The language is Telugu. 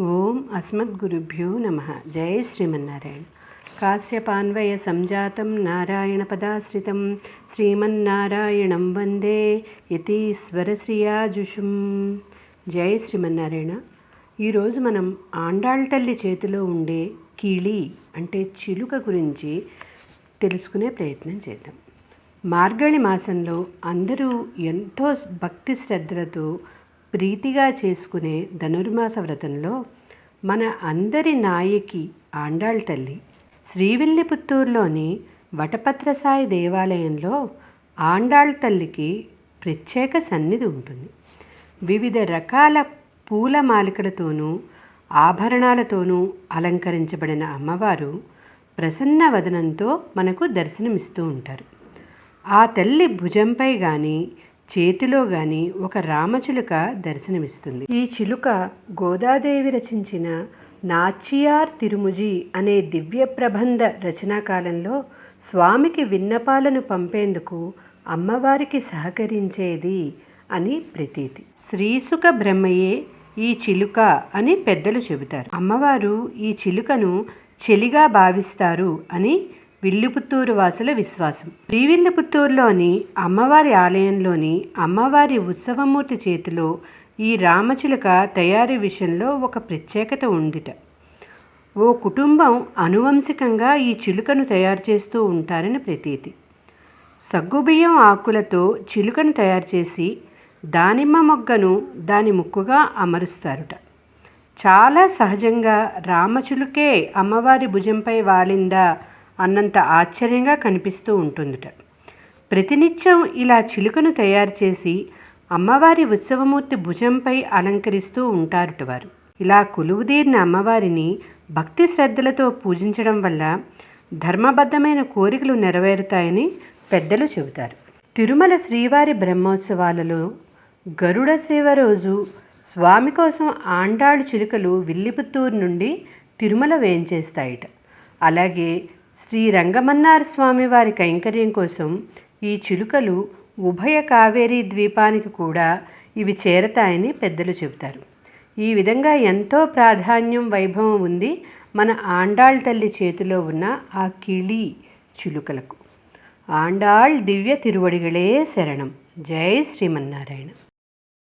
ఓం అస్మద్గురుభ్యో నమ. జయ శ్రీమన్నారాయణ. కాశ్యపాన్వయ సంజాతం నారాయణ పదాశ్రితం. శ్రీమన్నారాయణం వందే యతీశ్వరశ్రియాజుషుం జయ శ్రీమన్నారాయణ. ఈరోజు మనం ఆండాళ్ళ తల్లి చేతిలో ఉండే కిళి అంటే చిలుక గురించి తెలుసుకునే ప్రయత్నం చేద్దాం. మార్గళి మాసంలో అందరూ ఎంతో భక్తి శ్రద్ధలతో ప్రీతిగా చేసుకునే ధనుర్మాస వ్రతంలో మన అందరి నాయకి ఆండాళ్ తల్లి శ్రీవిల్లిపుత్తూరులోని వటపత్రసాయి దేవాలయంలో ఆండాళ్ తల్లికి ప్రత్యేక సన్నిధి ఉంటుంది. వివిధ రకాల పూల మాలికలతోనూ ఆభరణాలతోనూ అలంకరించబడిన అమ్మవారు ప్రసన్న వదనంతో మనకు దర్శనమిస్తూ ఉంటారు. ఆ తల్లి భుజంపై కానీ చేతిలో గాని ఒక రామచిలుక దర్శనమిస్తుంది. ఈ చిలుక గోదాదేవి రచించిన నాచియార్ తిరుముజి అనే దివ్య ప్రబంధ రచనా కాలంలో స్వామికి విన్నపాలను పంపేందుకు అమ్మవారికి సహకరించేది అని ప్రతీతి. శ్రీసుక బ్రహ్మయే ఈ చిలుక అని పెద్దలు చెబుతారు. అమ్మవారు ఈ చిలుకను చెలిగా భావిస్తారు అని విల్లుపుత్తూరు వాసుల విశ్వాసం. శ్రీవిల్లుపుత్తూరులోని అమ్మవారి ఆలయంలోని అమ్మవారి ఉత్సవమూర్తి చేతిలో ఈ రామచిలుక తయారీ విషయంలో ఒక ప్రత్యేకత ఉందిట ఓ కుటుంబం అనువంశికంగా ఈ చిలుకను తయారు చేస్తూ ఉంటారని ప్రతీతి. సగ్గుబియ్యం ఆకులతో చిలుకను తయారు చేసి దానిమ్మ మొగ్గను దాని ముక్కుగా అమరుస్తారుట. చాలా సహజంగా రామచిలుకే అమ్మవారి భుజంపై వాలిందా అన్నంత ఆశ్చర్యంగా కనిపిస్తూ ఉంటుందిట. ప్రతినిత్యం ఇలా చిలుకను తయారు చేసి అమ్మవారి ఉత్సవమూర్తి భుజంపై అలంకరిస్తూ ఉంటారుట వారు. ఇలా కొలువుదీరిన అమ్మవారిని భక్తి శ్రద్ధలతో పూజించడం వల్ల ధర్మబద్ధమైన కోరికలు నెరవేరుతాయని పెద్దలు చెబుతారు. తిరుమల శ్రీవారి బ్రహ్మోత్సవాలలో గరుడ సేవ రోజు స్వామి కోసం ఆండాళ్ళు చిలుకలు విల్లిపుత్తూరు నుండి తిరుమల వేయించేస్తాయిట అలాగే శ్రీ రంగమన్నార స్వామి వారి కైంకర్యం కోసం ఈ చిలుకలు ఉభయ కావేరీ ద్వీపానికి కూడా ఇవి చేరతాయని పెద్దలు చెబుతారు. ఈ విధంగా ఎంతో ప్రాధాన్యం వైభవం ఉంది మన ఆండాళ్ తల్లి చేతిలో ఉన్న ఆ కిళి చిలుకలకు. ఆండాళ్ దివ్య తిరువడిగళే శరణం. జై శ్రీమన్నారాయణ.